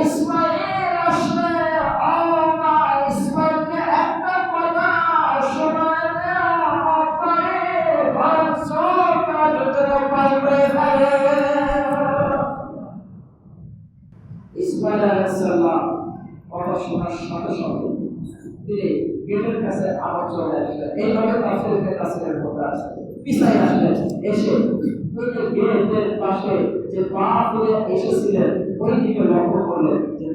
ইসমাইল আসলে মা ইসমাইলকে একটা কথা সাথে সাথে তিনি গেটের কাছে আবার চলে আসলেন। এইভাবে তাফসীরের কাছে কথা আছে। পিছাই আসলেন, এসে গেটের পাশে যে পা এসেছিলেন ওই দিকে লক্ষ্য করলেন যে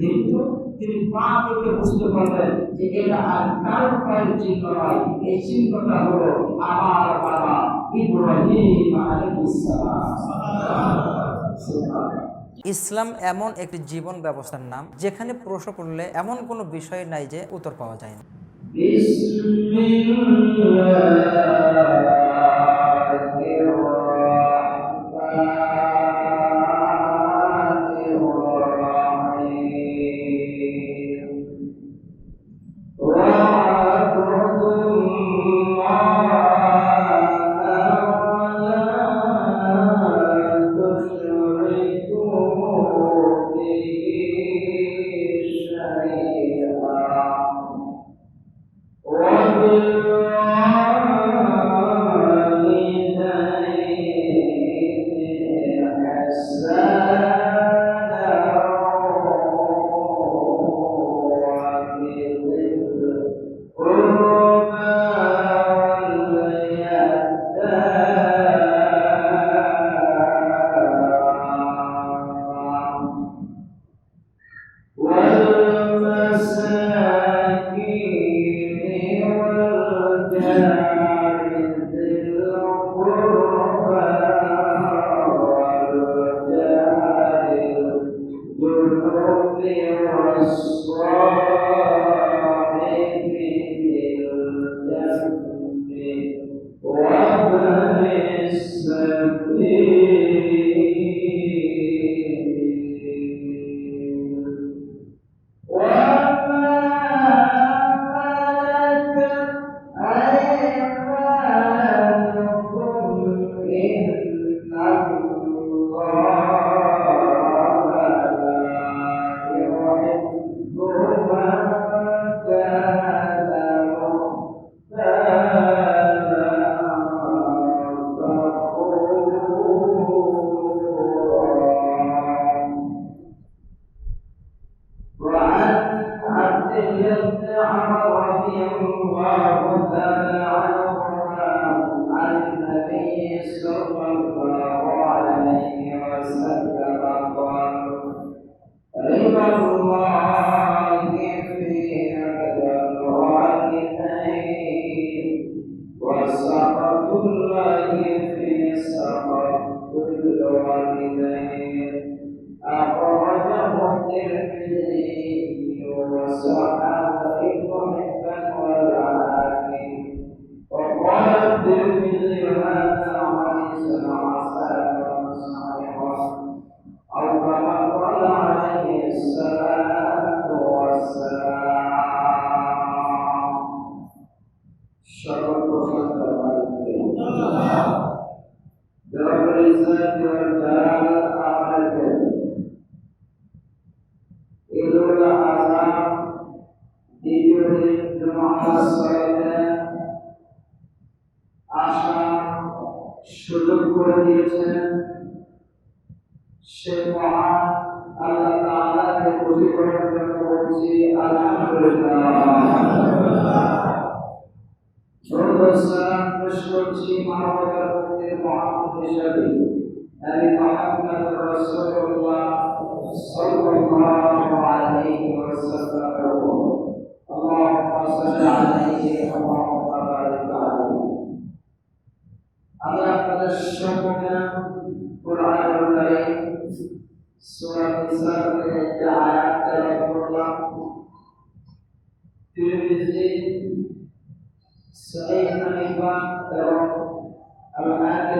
তিনি পা দেখে বুঝতে পারলেন যে এটা আর কারও পায়ের চিহ্ন নয় এই চিহ্নটা হলো আমার বাবা ইব্রাহিম ইসলাম এমন একটি জীবন ব্যবস্থার নাম যেখানে প্রশ্ন করলে এমন কোনো বিষয় নাই যে উত্তর পাওয়া যায় না। على النبي صلى الله عليه দিন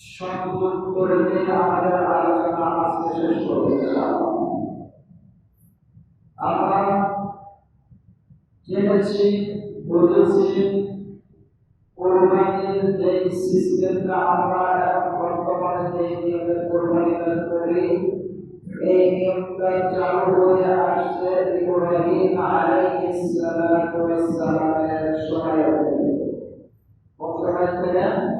সংযোগ করে দিয়ে আমাদের আলোচনা আজকে শেষ করব আমরা জেনেছি, বুঝেছি, কোরবানির যে সিস্টেমটা আমরা বর্তমানে যে নিয়মে কোরবানিটা করি, এই নিয়মটা চালু হয়ে আসছে ইব্রাহিম আলাইহিস সালাতু ওয়াস থেকে কোন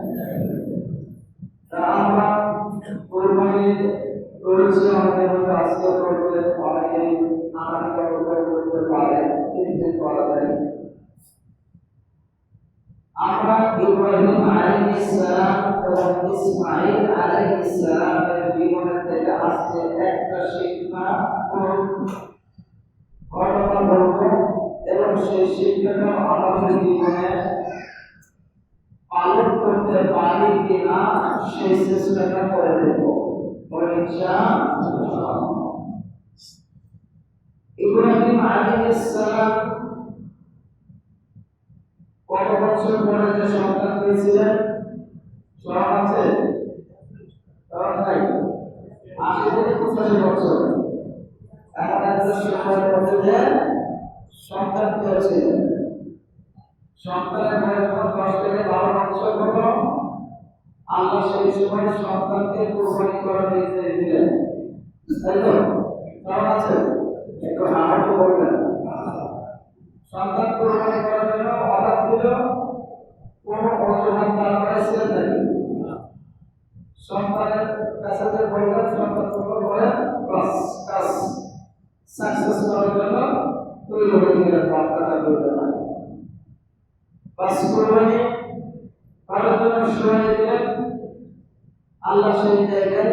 আমরা ইব্রাহিম আলাইহিস সালাম একটা শিক্ষা ঘটনা করতে পারি কিনা সেই চেষ্টাটা করে দেব সালাম কত বছর পরে যে সন্তান পেয়েছিলেন? স্মরণ আছে স্মরণ নাই থেকে পঁচাশি বছর। এমন একটা সময় মধ্যে যে সন্তান পেয়েছিলেন। সন্তানের বয়স দশ থেকে বারো বছর হলো আল্লাহ সেই সময় সন্তানকে কোরবানি করার নির্দেশ দিলেন। তাই তো? আছে একটু হাঁটু বলবেন দিল কোন অজুহাত তার করেছিলেন নাকি সন্তানের কাজ। সাকসেস করার জন্য তৈরি হয়ে গেলেন বার্তাটা করবে না বাস কোরবানি সহায় দিলেন, আল্লাহ সেই জায়গায়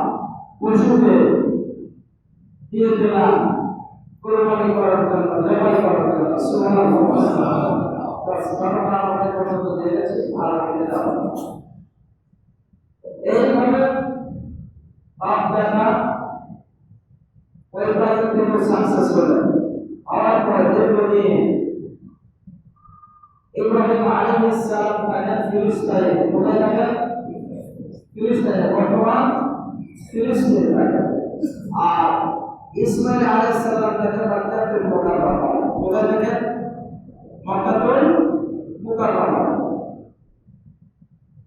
পশুকে দিয়ে দিলাম কোরবানি করার জন্য জবাই করার জন্য সুবহানাল্লাহ বাস ঘটনা আমরা পর্যন্ত জেনেছি আর আগে যাব না। এইভাবে বাপ বেটা ওই সাকসেস হলেন হওয়ার পরে দীর্ঘদিন ইব্রাহিম আলাইহিস সালাম থাকেন ফিলিস্তিনে কোথায় থাকেন ফিলিস্তিনে বর্তমান ফিলিস্তিনে থাকেন আর ইসমাইল আলাইহিস সালাম থাকেন মক্কাতুল মুকাররমা কোথায় থাকেন মক্কাতুল মুকাররমা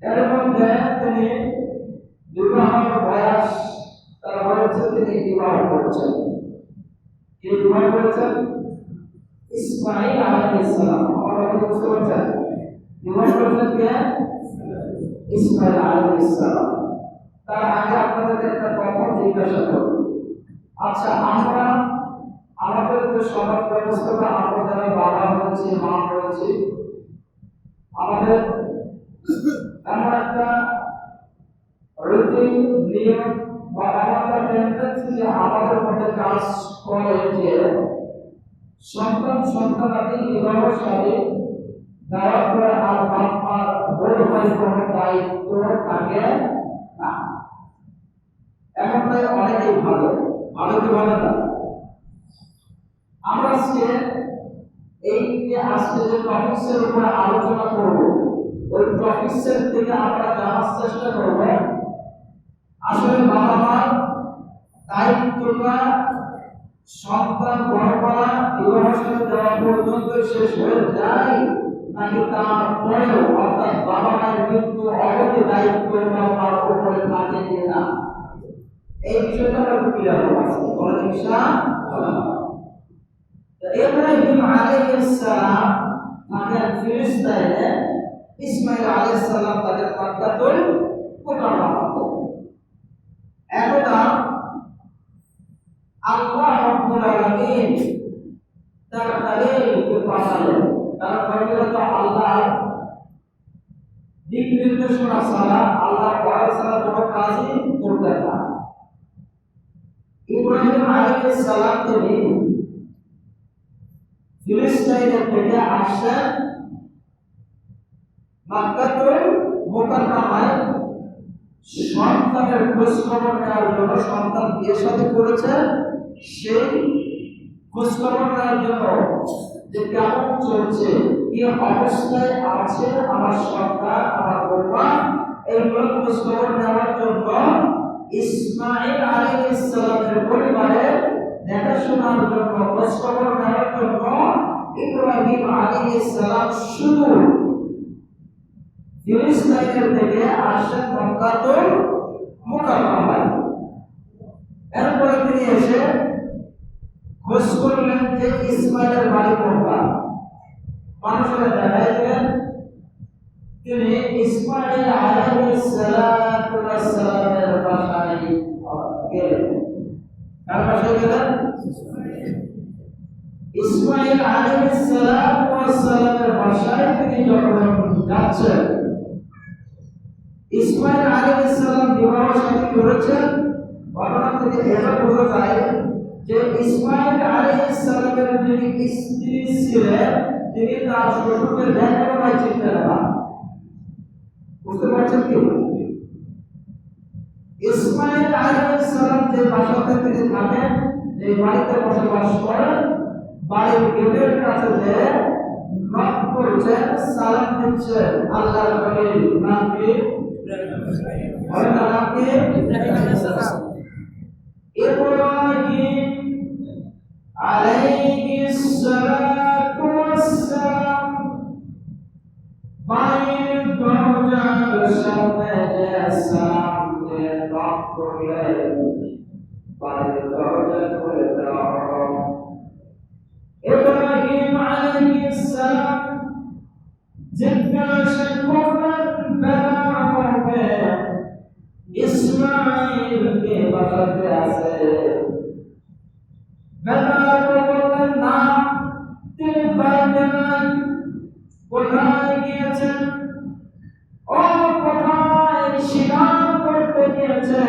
এর মধ্যে তিনি বিবাহের বয়স তার বয়সে তিনি বিবাহ করেছেন কি বিবাহ করেছেন ইসমাইল আলাইহিস সালাম আমরা বুঝতে পারছেন বিবাহ করেছেন কে ইসমাইল আলাইহিস সালাম তার আগে আপনাদের একটা কথা জিজ্ঞাসা করব। আচ্ছা আমরা আমাদের যে সমাজ ব্যবস্থাটা, আমরা যারা বাবা হয়েছি মা হয়েছি আমাদের এমন একটা রীতি, নিয়ম বা এমন একটা যে আমাদের মধ্যে কাজ করে যে সন্তান আর বাপ বড় ভাই কোনো দায়িত্ব থাকে এমনটাই অনেকেই ভালো ভালো কি ভালো না। আমরা আজকে এই যে আজকে যে টপিক্সের উপরে আলোচনা করব, ওই টপিক্সের থেকে আমরা জানার চেষ্টা করব, আসলে বাবা মার দায়িত্বটা সন্তান বড় করা বিবাহ দেওয়া পর্যন্ত শেষ হয়ে যায়, নাকি তারপরেও অর্থাৎ বাবা মায়ের মৃত্যু অবধি দায়িত্ব বাবার উপরে থাকে কিনা? এই বিষয়টা আমরা ক্লিয়ার হব আজকে। বলেন ইনশাআল্লাহ ইব্রাহিম আলাইহিস সালাম থাকেন ফিলিস্তিনে ইসমাইল আলাইহিস সালাম তাদের মক্কাতুল মুকাররমাতে একদা আল্লাহ রাব্বুল তারা তাদেরকে পাঠালেন? প্রতিরত আল্লাহ দিক নির্দেশনা আল্লাহ পড়া ছাড়া কোনো কাজই করতেন না। ইব্রাহিম আলাইহিস সালাম তিনি ফিলিস্তাইনের থেকে আসছেন মাক্কাতুল মুকাররমায় সন্তানের খোঁজ খবর নেওয়ার জন্য সন্তান বিয়ে সাথে করেছে। সেই খোঁজ খবর নেওয়ার জন্য যে কেমন চলছে, কি অবস্থায় আছে আমার সন্তান, আমার বৌমা এইগুলো খোঁজ খবর নেওয়ার জন্য ইসমাইল আলাইহিস সালামের পরিবারে দেখাশোনার জন্য খোঁজ খবর নেওয়ার জন্য ইব্রাহিম আলাইহিস সালাম শুধু ফিলিস্তাইনের থেকে আসেন মক্কাতুল মুকাররমায় এরপরে তিনি এসে খোঁজ করলেন যে ইসমাইলের বাড়ি কোনটা মানুষের দেখাই দিলেন তিনি ইসমাইল আলাইহিস সালাতু ওয়াস সালামের বাসায় গেলেন কার বাসায় গেলেন ইসমাইল আলাইহিস সালামের বাসায় তিনি যখন যাচ্ছেন ইসমাইল আলাইহিস সালাম বিবাহ শাদী করেছেন। ঘটনা থেকে এটা বোঝা যায় যে ইসমাইল আলাইহিস যিনি স্ত্রী ছিলেন, তিনি তার শ্বশুরকে লেখাপড়ায় চিনতেন না বুঝতে পারছেন কি? ইসমাইল আলাইহিস সালাম যে বাসাতে তিনি থাকেন, যে বাড়িতে বসবাস করেন বাড়ির গেটের কাছে যে নক করছেন সালাম দিচ্ছেন আল্লাহর খলিল নাম কি বলেন না নাম কি ইব্রাহিম আলাইহিস সালাতু ওয়াস সালাম বাড়ির দরজার সামনে যে সালাম দিয়ে নক করলেন বাড়ির দরজা খুলে দেওয়া জিজ্ঞাসা করলেন বেলা হবে। ইসমাইল কে আছে। বেলা বললেন না ও কোথায় শিকার করতে গিয়েছে?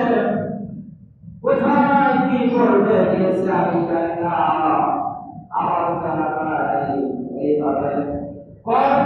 কোথায় কি করতে জানি না আমার জানা নাই এইভাবে কর্কশ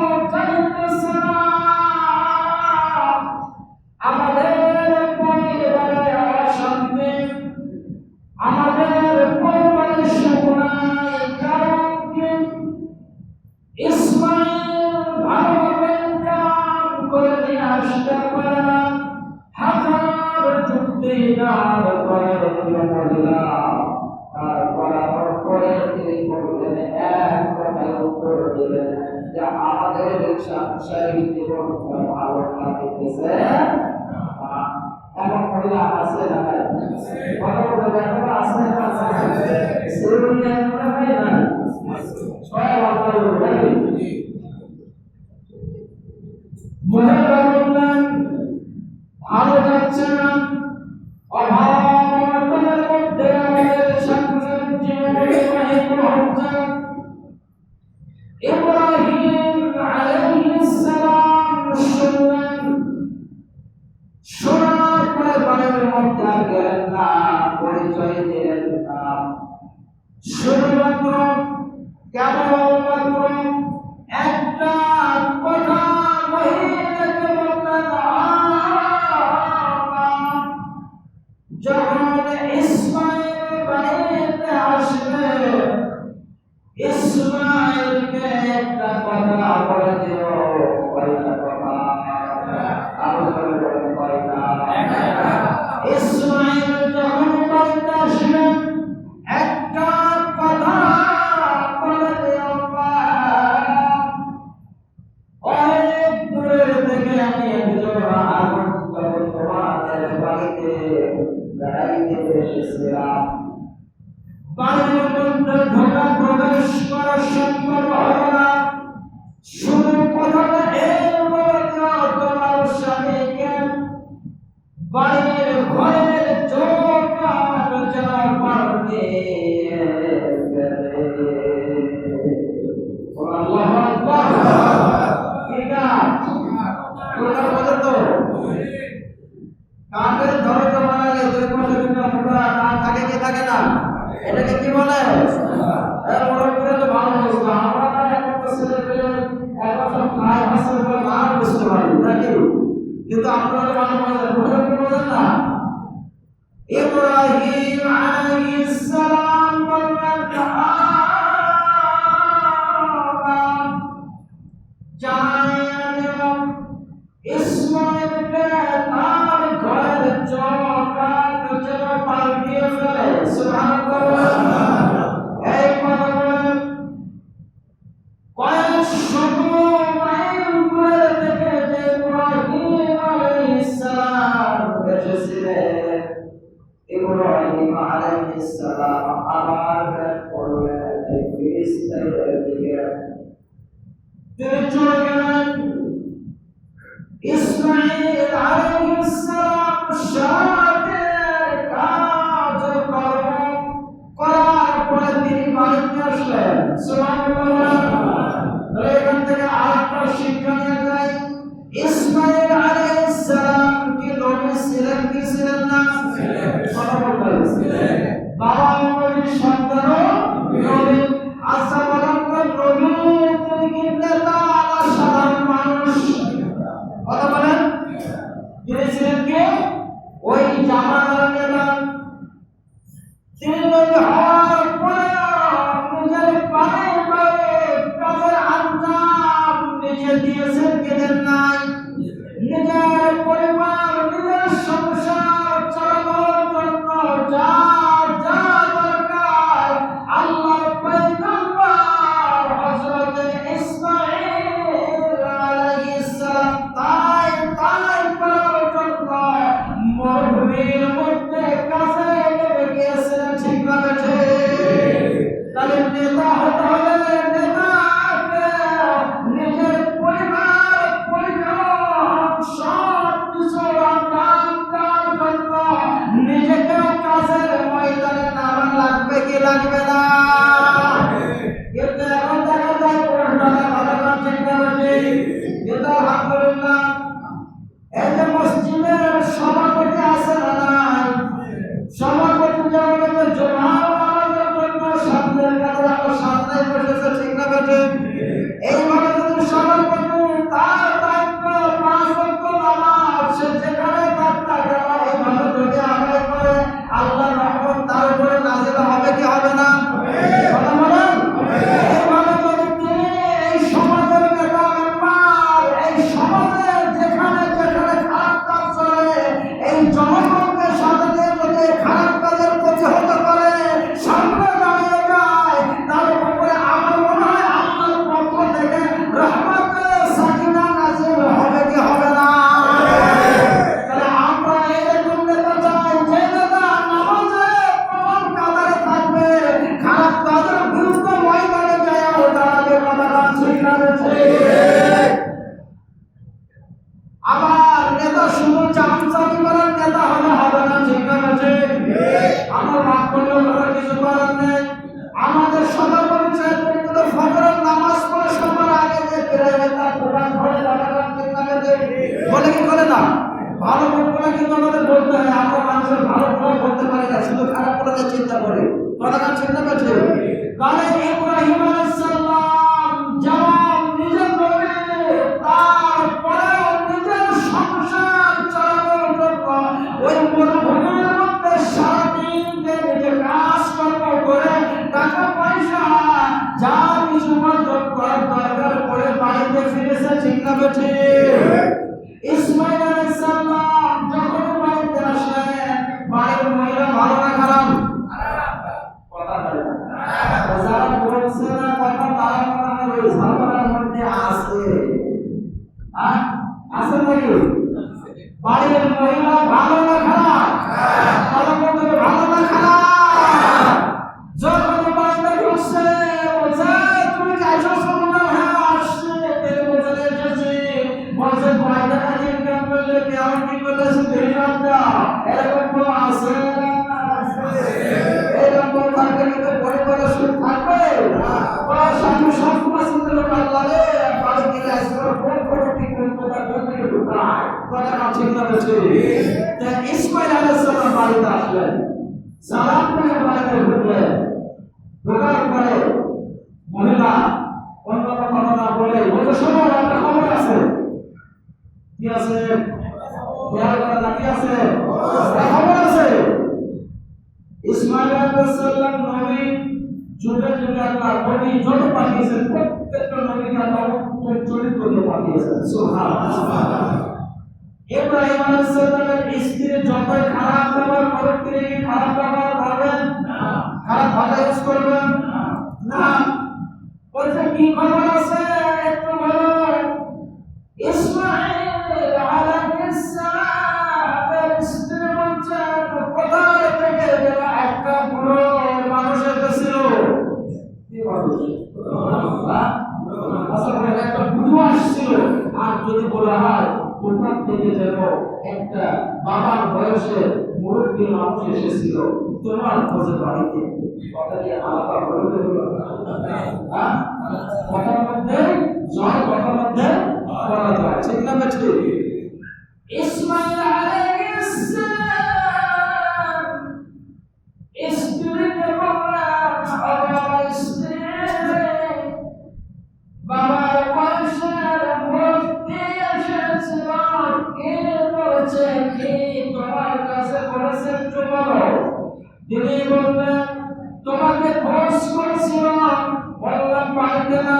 ছয় Muslims. Surah কথা ঠিক না তা ইসমাইল আলাইহিস সালাম বাড়িতে আসলেন। যারা একটা বাবার বয়সে মুরব্বী মানুষ এসেছিল। তোমার খোঁজে বাড়িতে। হ্যাঁ? কথার মধ্যে, জয় কথার মধ্যে বলা ইসমাইল আলাইহিস সালাম। তিনি বললেন তোমাকে খোঁজ করেছিলাম বললাম বাড়িতে না।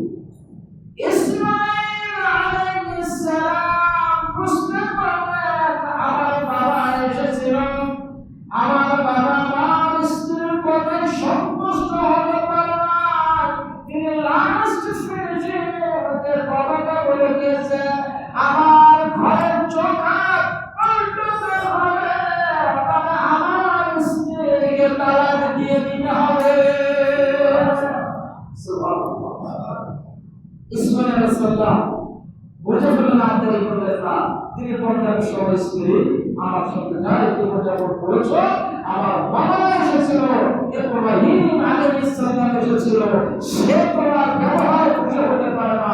সালাম বুঝে ফেললেন আর দেরি করলেন না তিনি বললেন সব স্ত্রী আমার সঙ্গে যা জীবনযাপন করেছ। আমার বাবা এসেছিল। ইব্রাহিম আলাইহিস সালাম এসেছিল। সে তোমার ব্যবহার খুশি হতে পারে না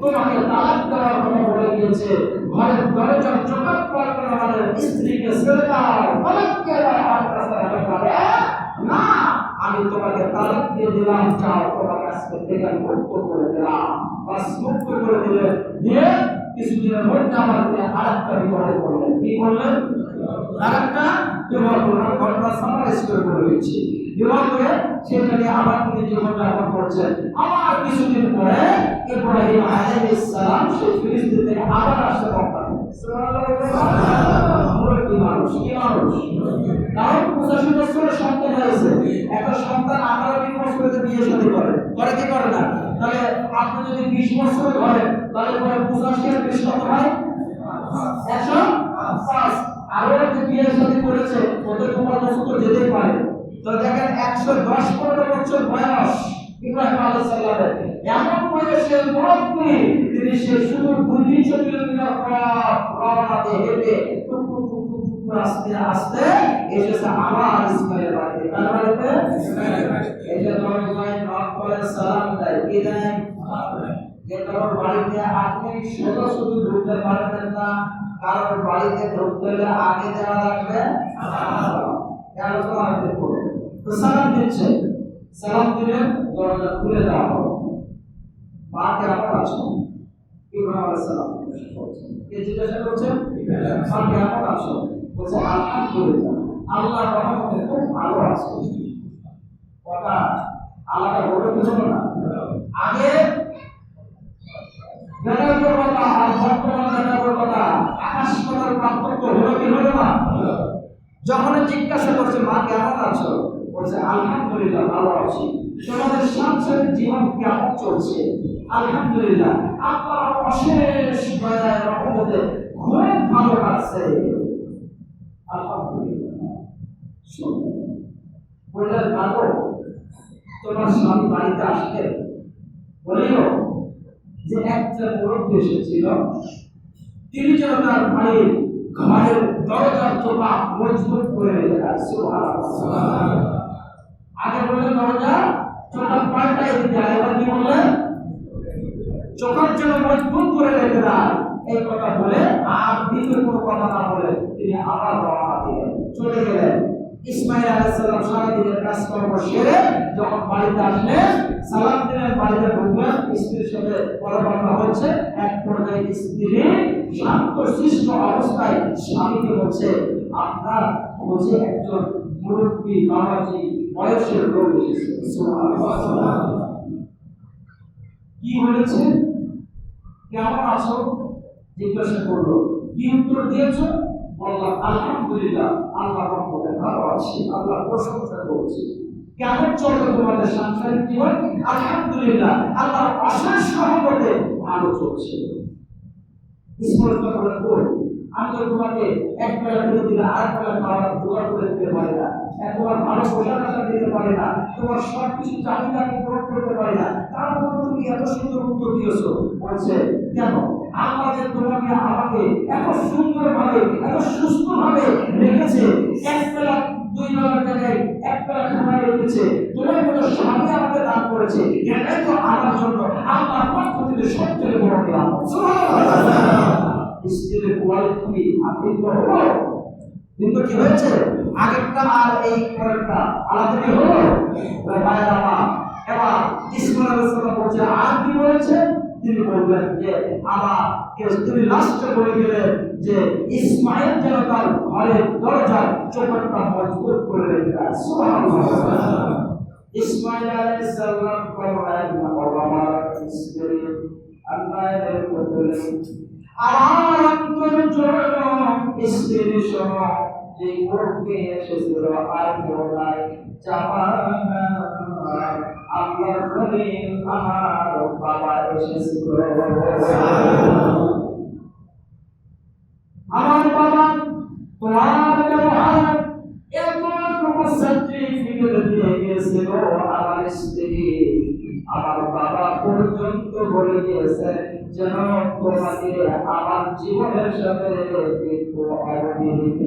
তোমাকে তালাক দেওয়ার কথা বলে গিয়েছে ঘরের দরজা চোখাত পড়বে মানে স্ত্রীকে ছেড়ে দাও। দাও আর কাছে রাখতে পারে? না, আমি তোমাকে তালাক দিয়ে দিলাম। যাও তোমাকে আজকে থেকে আমি করে দিলাম। দিয়ে কিছুদিনের মধ্যে আমার দিয়ে আরেকটা বিবাহ করলেন কি করলেন? আরেকটা বিবাহ করলেন ঘটনা সামারাইজ করে বলে দিচ্ছি। বিবাহ করে সেটা নিয়ে আবার পরে ইব্রাহিম আলাইহিস সালাম সেই ফিলিস্তিন মুরব্বী মানুষ? কি মানুষ? কারণ পঁচাশি বছরের সন্তান হয়েছে। একটা সন্তান আঠারো বিশ বছরে বিয়ে শাদী করে। করে কি করে না? তাহলে আপনি যদি বিশ বছর ধরেন তাহলে পরে পঁচাশি বিশ কত হয় একশো পাঁচ আরও যে বিয়ে শাদী করেছে ওদের তোমার বছর তো যেতেই পারে তো দেখেন একশো দশ পনেরো বছর বয়স ইব্রাহিম আলাইহিস সালামের এমন বয়সে তিনি সে শুধু দুই তিনশো কিলোমিটার রওনা দিয়ে হেঁটে আস্তে আস্তে এসেছে আবার ইসমাইলের বাড়িতে। কার বাড়িতে? এসে দরজায় নক করে সালাম দেয়। কি দেয়? যে কারোর বাড়িতে আপনি সোজা শুধু ঢুকতে পারবেন না কারোর বাড়িতে ঢুকতে হলে আগে যাওয়া লাগবে কেন তো আগে করবে তো সালাম দিচ্ছে। সালাম দিলে দরজা খুলে দেওয়া হবে। মা কেমন আছো ইব্রাহিম আলাইহিস সালাম কে জিজ্ঞাসা করছেন মা কেমন আছো বলছে আলহামদুলিল্লাহ আল্লাহ খুব ভালো আছে। কথা আল্লাহটা বলে দিল না। আগে যখন জিজ্ঞাসা করছে, মা কেমন আছো? বলছে, আলহামদুলিল্লাহ, ভালো আছি। তোমাদের সাংসারিক জীবন কেমন চলছে? আলহামদুলিল্লাহ, আপনার অশেষ ভালো শোনো আগে বললেন দরজা চোখা পাল্টাই কি বললেন চোখের জন্য মজবুত করে রেখে দেয়। এই কথা বলে আর দ্বিতীয় কোনো কথা না বলে তিনি আবার রওনা দিলেন চলে গেলেন। ইসমাইল আলাইহিস সালাম সারাদিনের কাজকর্ম সেরে যখন বাড়িতে আসলেন, সালাম দিলেন, বাড়িতে ঢুকলেন, স্ত্রীর সাথে কথাবার্তা হচ্ছে এক পর্যায়ে স্ত্রী শান্ত শিষ্ট অবস্থায় স্বামীকে বলছে, আপনার খোঁজে একজন মুরব্বী বাবাজি, বয়সের লোক। কি বলেছে? কেমন আছো? জিজ্ঞাসা করল, কি উত্তর দিয়েছ? বললাম, আলহামদুলিল্লাহ, আল্লাহ রহমতে ভালো আছি, আল্লাহ প্রশংসা করছি। কেমন চলছে তোমাদের সাংসারিক জীবন আলহামদুলিল্লাহ আল্লাহ অশেষ রহমতে ভালো চলছে। স্মরণ করে বল, আমি তোমাকে এক বেলা করে দিলে আর বেলা খাওয়ার জোগাড় করে দিতে পারি না তোমার ভালো পোশাক আশাক দিতে পারি না, তোমার সব কিছু চাহিদা পূরণ করতে পারি না। তারপর তুমি এত সুন্দর উত্তর দিয়েছ। বলছে কেন আল্লাহ যে তোমাকে আমাকে এত সুন্দর ভাবে এত সুস্থ ভাবে রেখেছে। এক বেলা দুই বেলার জায়গায় এক বেলা খাবার রেখেছে। তোমার মতো স্বামী আমাকে দান করেছে। এটাই তো আমার জন্য। আল্লাহর পক্ষ থেকে সবথেকে বড় নিয়ামত। সুবহানাল্লাহ। স্ত্রীর কোয়ালিটি আপনি তো কিন্তু কি হয়েছে? আগেরটা আর এই পরেরটা আলাদা কি হলো? ওই ভাইয়ের আমার, এবার ইসমাইল বলছে, আর কি বলেছে? তিনি বললেন যে আমাকে তিনি লাস্টে করে গেলেন যে, ইসমাইল যেন তার ঘরের দরজার চোখটা মজবুত করে রেখে ইসমাইল আলাইহিস সালাম বললেন আমার জন্য যে কেউ জামানা আল্লাহর আমার বাবা এসেছিল আমার তোমার ব্যবহার আমার বাবা পর্যন্ত বলে গিয়েছে যেন তোমাকে আমার জীবনের সাথে একটু অবহিত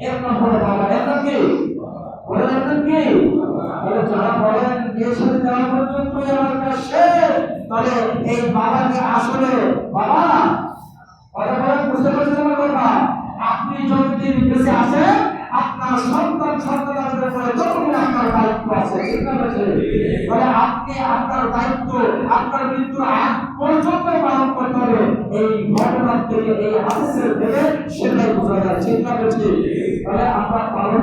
এর নাম হলো বাবা এর বলেন এর কি বলে আসলে বাবা বুঝতে পারছেন আপনি যতদিন বেঁচে আছেন আপনার সন্তান সন্তান আসবে পরে আপনার দায়িত্ব আছে ঠিক না বলছে তাহলে আপনি আপনার দায়িত্ব আপনার মৃত্যুর আগ পর্যন্ত পালন করতে হবে এই ঘটনার থেকে, এই হাদিসের থেকে সেটাই বোঝা যায়। ঠিক না বলছে তাহলে আমরা পালন